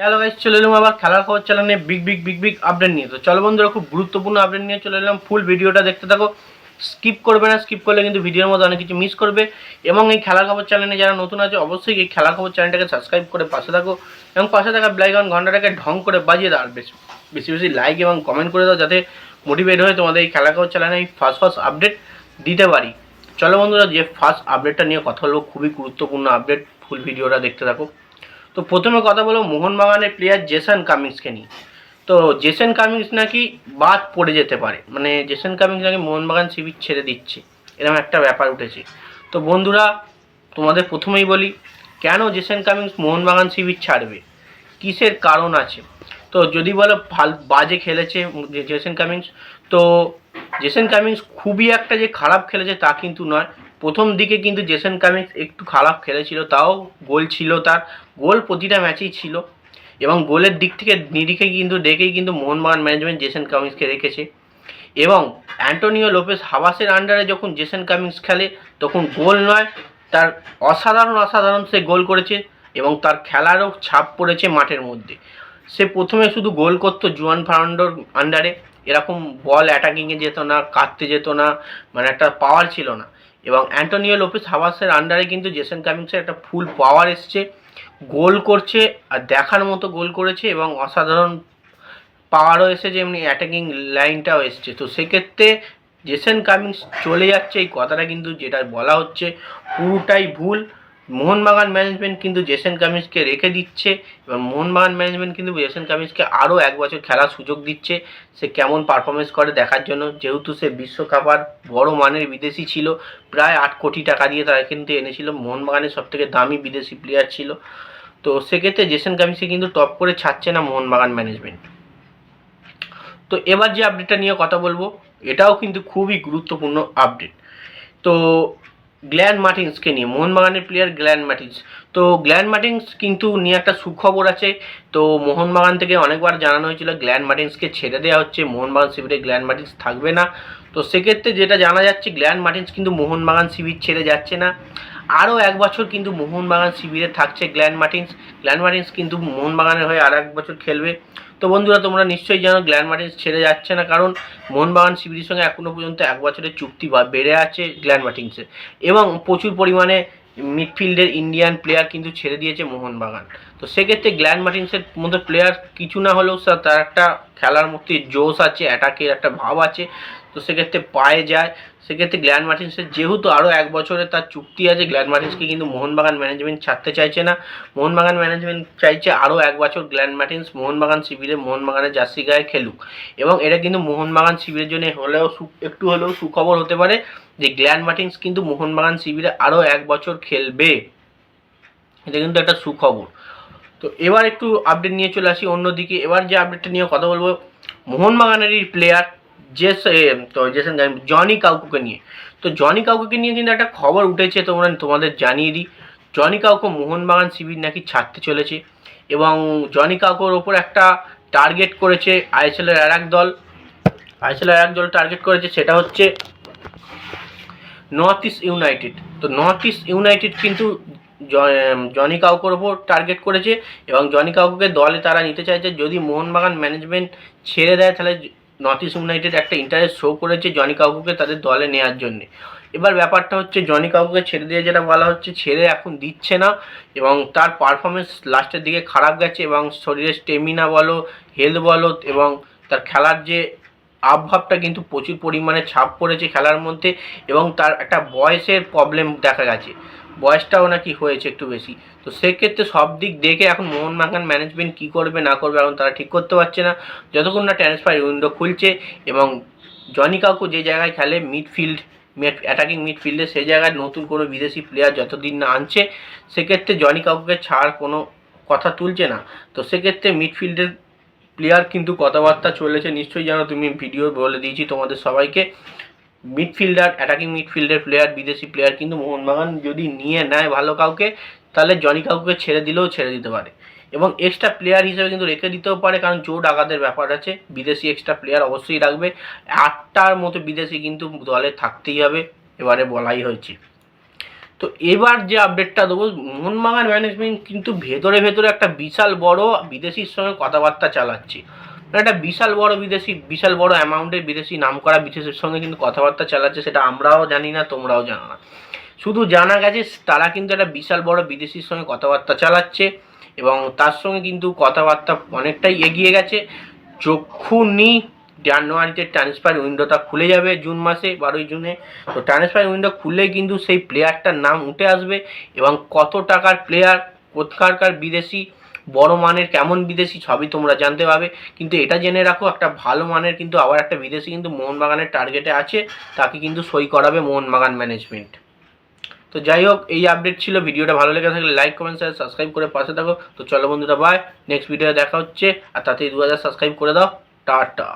Hello guys চলে এলাম আবার খেলার খবর চ্যানেলে big big big big update নিয়ে। তো চলো বন্ধুরা, খুব গুরুত্বপূর্ণ আপডেট নিয়ে চলে এলাম। ফুল ভিডিওটা দেখতে থাকো। স্কিপ করবে না স্কিপ করলে কিন্তু ভিডিওর মধ্যে অনেক কিছু মিস করবে। এবং এই খেলার খবর চ্যানেলে যারা নতুন আছে, অবশ্যই এই খেলার খবর চ্যানেলটাকে সাবস্ক্রাইব করে পাশে থাকো। এবং পাশে থাকা ব্লাইকন ঘন্টাটাকে ঢং করে বাজিয়ে দাও। আর বেশি বেশি বেশি লাইক এবং কমেন্ট করে দাও, যাতে মোটিভেট হয়ে তোমাদের এই খেলার খবর চ্যানেলে এই ফার্স্ট ফার্স্ট আপডেট দিতে পারি। চলো বন্ধুরা, যে ফার্স্ট আপডেটটা নিয়ে কথা বলব, খুবই গুরুত্বপূর্ণ আপডেট ফুল ভিডিওটা দেখতে থাকো। তো প্রথমে কথা বলো মোহনবাগানের প্লেয়ার জেসন কামিংসকে নিয়ে। তো জেসন কামিংস নাকি বাদ পড়ে যেতে পারে। মানে জেসন কামিংস নাকি মোহনবাগান শিবির ছেড়ে দিচ্ছে। এরকম একটা ব্যাপার উঠেছে। তো বন্ধুরা, তোমাদের প্রথমেই বলি, কেন জেসন কামিংস মোহনবাগান শিবির ছাড়বে? কিসের কারণ আছে? তো যদি বলো ভালো বাজে খেলেছে জেসন কামিংস। তো জেসন কামিংস খুবই একটা যে খারাপ খেলেছে তা কিন্তু নয়। প্রথম দিকে কিন্তু জেসন কামিংস একটু খারাপ খেলেছিল, তাও গোল ছিল তার। গোল প্রতিটা ম্যাচেই ছিল। এবং গোলের দিক থেকে নিরিখে কিন্তু, দেখেই কিন্তু মোহনবাগান ম্যানেজমেন্ট জেসন কামিংসকে রেখেছে। এবং অ্যান্টোনিও লোপেস হাবাসের আন্ডারে যখন জেসন কামিংস খেলে, তখন গোল নয়, তার অসাধারণ অসাধারণ সে গোল করেছে এবং তার খেলারও ছাপ পড়েছে মাঠের মধ্যে। সে প্রথমে শুধু গোল করতো জুয়ান ফার্নান্ডোর আন্ডারে এরকম বল অ্যাটাকিংয়ে যেত না, কাটতে যেত না মানে একটা পাওয়ার ছিল না। এবং অ্যান্টোনিও লোপেস হাওয়াসের আন্ডারে কিন্তু জেসন কামিংসের একটা ফুল পাওয়ার এসছে, গোল করছে আর দেখার মতো গোল করেছে এবং অসাধারণ পাওয়ারও এসেছে এমনি অ্যাটাকিং লাইনটাও এসছে। তো সেক্ষেত্রে জেসন কামিংস চলে যাচ্ছে এই কথাটা কিন্তু যেটা বলা হচ্ছে, পুরোটাই ভুল। মোহনবাগান ম্যানেজমেন্ট কিন্তু জেসন কামিংসকে রেখে দিচ্ছে এবং মোহনবাগান ম্যানেজমেন্ট কিন্তু জেসন কামিংসকে আরও এক বছর খেলার সুযোগ দিচ্ছে, সে কেমন পারফরমেন্স করে দেখার জন্য, যেহেতু সে বিশ্বকাপার বড় মানের বিদেশি ছিল, প্রায় আট কোটি টাকা দিয়ে তারা কিন্তু এনেছিল, মোহনবাগানের সবথেকে দামি বিদেশি প্লেয়ার ছিল, তো সেক্ষেত্রে জেসন কামিংসকে কিন্তু টপ করে ছাড়ছে না মোহনবাগান ম্যানেজমেন্ট তো এবার যে আপডেটটা নিয়ে কথা বলব, এটাও কিন্তু খুবই গুরুত্বপূর্ণ আপডেট তো গ্ল্যান মার্টিন্সকে নিয়ে, মোহনবাগানের প্লেয়ার গ্ল্যান্ড মার্টিন্স। তো গ্ল্যান্ড মার্টিন্স কিন্তু নিয়ে একটা সুখবর আছে। তো মোহনবাগান থেকে অনেকবার জানানো হয়েছিল গ্ল্যান্ড মার্টিন্সকে ছেড়ে দেওয়া হচ্ছে, মোহনবাগান শিবিরে গ্ল্যান্ড মার্টিন্স থাকবে না। তো সেক্ষেত্রে যেটা জানা যাচ্ছে গ্ল্যান্ড মার্টিন্স কিন্তু মোহনবাগান শিবির ছেড়ে যাচ্ছে না। আরও এক বছর কিন্তু মোহনবাগান শিবিরে থাকছে গ্ল্যান মার্টিন্স। গ্ল্যান মার্টিন্স কিন্তু মোহনবাগানের হয়ে আর এক বছর খেলবে। তো বন্ধুরা, তোমরা নিশ্চয়ই জানো গ্ল্যান মার্টিন্স ছেড়ে যাচ্ছে না, কারণ মোহনবাগান শিবিরের সঙ্গে এখনও পর্যন্ত এক বছরের চুক্তি বেড়ে আছে গ্ল্যান মার্টিন্সের এবং প্রচুর পরিমাণে মিডফিল্ডের ইন্ডিয়ান প্লেয়ার কিন্তু ছেড়ে দিয়েছে মোহনবাগান। তো সেক্ষেত্রে গ্ল্যান মার্টিন্সের মতো প্লেয়ার কিছু না হলেও তার একটা খেলার মধ্যে জোশ আছে, অ্যাটাকের একটা ভাব আছে। তো সেক্ষেত্রে পায়ে যায়। সেক্ষেত্রে গ্ল্যান মার্টিন্সের যেহেতু আরও এক বছরের তার চুক্তি আছে, গ্ল্যান মার্টিন্সকে কিন্তু মোহনবাগান ম্যানেজমেন্ট ছাড়তে চাইছে না। মোহনবাগান ম্যানেজমেন্ট চাইছে আরও এক বছর গ্ল্যান মার্টিন্স মোহনবাগান শিবিরে মোহনবাগানের জার্সি গায়ে খেলুক। এবং এটা কিন্তু মোহনবাগান শিবিরের জন্য হলেও একটু হলেও সুখবর হতে পারে যে গ্ল্যান মার্টিন্স কিন্তু মোহনবাগান শিবিরে আরও এক বছর খেলবে। এটা কিন্তু একটা সুখবর। তো এবার একটু আপডেট নিয়ে চলে আসি অন্যদিকে। এবার যে আপডেটটা নিয়ে কথা বলব, মোহনবাগানেরই প্লেয়ার জেস তো জেসন জনি কাউকুকে নিয়ে। তো জনি কাউকুকে নিয়ে কিন্তু একটা খবর উঠেছে, তোমরা, তোমাদের জানিয়ে দিই। জনি কাউকু মোহনবাগান শিবির নাকি ছাড়তে চলেছে এবং জনি কাউকুর ওপর একটা টার্গেট করেছে আইএসএলের আর এক দল। আইএসএলের আর এক দল টার্গেট করেছে, সেটা হচ্ছে নর্থ ইস্ট ইউনাইটেড তো নর্থ ইস্ট ইউনাইটেড কিন্তু জনি কাউকোর ওপর টার্গেট করেছে এবং জনি কাউকে দলে তারা নিতে চাইছে। যদি মোহনবাগান ম্যানেজমেন্ট ছেড়ে দেয়, তাহলে নর্থ ইস্ট ইউনাইটেড একটা ইন্টারেস্ট শো করেছে জনি কাউকুকে তাদের দলে নেওয়ার জন্য। এবার ব্যাপারটা হচ্ছে জনি কাউকে ছেড়ে দিয়ে যেটা বলা হচ্ছে ছেড়ে এখন দিচ্ছে না এবং তার পারফরমেন্স লাস্টের দিকে খারাপ গেছে এবং শরীরের স্টেমিনা বলো হেলথ বলো এবং তার খেলার যে আবভাবটা কিন্তু প্রচুর পরিমাণে ছাপ পড়েছে খেলার মধ্যে এবং তার একটা বয়সের প্রবলেম দেখা গেছে। বয়সটাও নাকি হয়েছে একটু বেশি। তো সেক্ষেত্রে সব দিক দেখে এখন মোহনবাগান ম্যানেজমেন্ট কী করবে, না করবে এখন তারা ঠিক করতে পারছে না। যতক্ষণ না ট্রান্সফার উইন্ডো খুলছে এবং জনি কাকু যে জায়গায় খেলে মিডফিল্ড অ্যাটাকিং মিডফিল্ডে সেই জায়গায় নতুন কোনো বিদেশি প্লেয়ার যতদিন না আনছে, সেক্ষেত্রে জনি কাকুকে ছাড় কোনো কথা তুলছে না। তো সেক্ষেত্রে মিডফিল্ডের প্লেয়ার কিন্তু কথাবার্তা চলেছে, নিশ্চয়ই জানো তুমি ভিডিও বলে দিয়েছি তোমাদের সবাইকে। মিডফিল্ডার অ্যাটাকিং মিডফিল্ডের প্লেয়ার বিদেশি প্লেয়ার কিন্তু মোহনবাগান যদি নিয়ে নেয় ভালো কাউকে, তাহলে জনি কাউকে ছেড়ে দিলেও ছেড়ে দিতে পারে। এবং এক্সট্রা প্লেয়ার হিসেবে কিন্তু রেখে দিতেও পারে, কারণ জোট আঘাতের ব্যাপার আছে। বিদেশি এক্সট্রা প্লেয়ার অবশ্যই রাখবে। আটটার মতো বিদেশি কিন্তু দলে থাকতেই হবে, এবারে বলাই হয়েছে। তো এবার যে আপডেটটা দেবো, মোহনবাগান ম্যানেজমেন্ট কিন্তু ভেতরে ভেতরে একটা বিশাল বড় বিদেশির সঙ্গে কথাবার্তা চালাচ্ছে। একটা বিশাল বড় বিদেশি, বিশাল বড় অ্যামাউন্টের বিদেশি নামকরা বিদেশের সঙ্গে কিন্তু কথাবার্তা চালাচ্ছে, সেটা আমরাও জানি না, তোমরাও জানো না। শুধু জানা গেছে, তারা কিন্তু একটা বিশাল বড় বিদেশির সঙ্গে কথাবার্তা চালাচ্ছে, এবং তার সঙ্গে কিন্তু কথাবার্তা অনেকটাই এগিয়ে গেছে। যখনই জানুয়ারিতে ট্রান্সফার উইন্ডোটা খুলে যাবে জুন মাসে, বারোই জুনে। তো ট্রান্সফার উইন্ডো খুললেই কিন্তু সেই প্লেয়ারটার নাম উঠে আসবে, এবং কত টাকার প্লেয়ার কোথাকার বিদেশি বড় মানের কেমন বিদেশি সবই তোমরা জানতে পারবে কিন্তু এটা জেনে রাখো, একটা ভালো মানের কিন্তু আবার একটা বিদেশি কিন্তু মোহনবাগানের টার্গেটে আছে, তাকে কিন্তু সই করাবে মোহনবাগান ম্যানেজমেন্ট তো যাই হোক, এই আপডেট ছিল। ভিডিওটা ভালো লেগে থাকলে লাইক কমেন্ট শেয়ার সাবস্ক্রাইব করে পাশে থাকো। তো চলো বন্ধুরা বাই নেক্সট ভিডিও দেখা হচ্ছে, আর তাতে দু হাজার সাবস্ক্রাইব করে দাও। টাটা।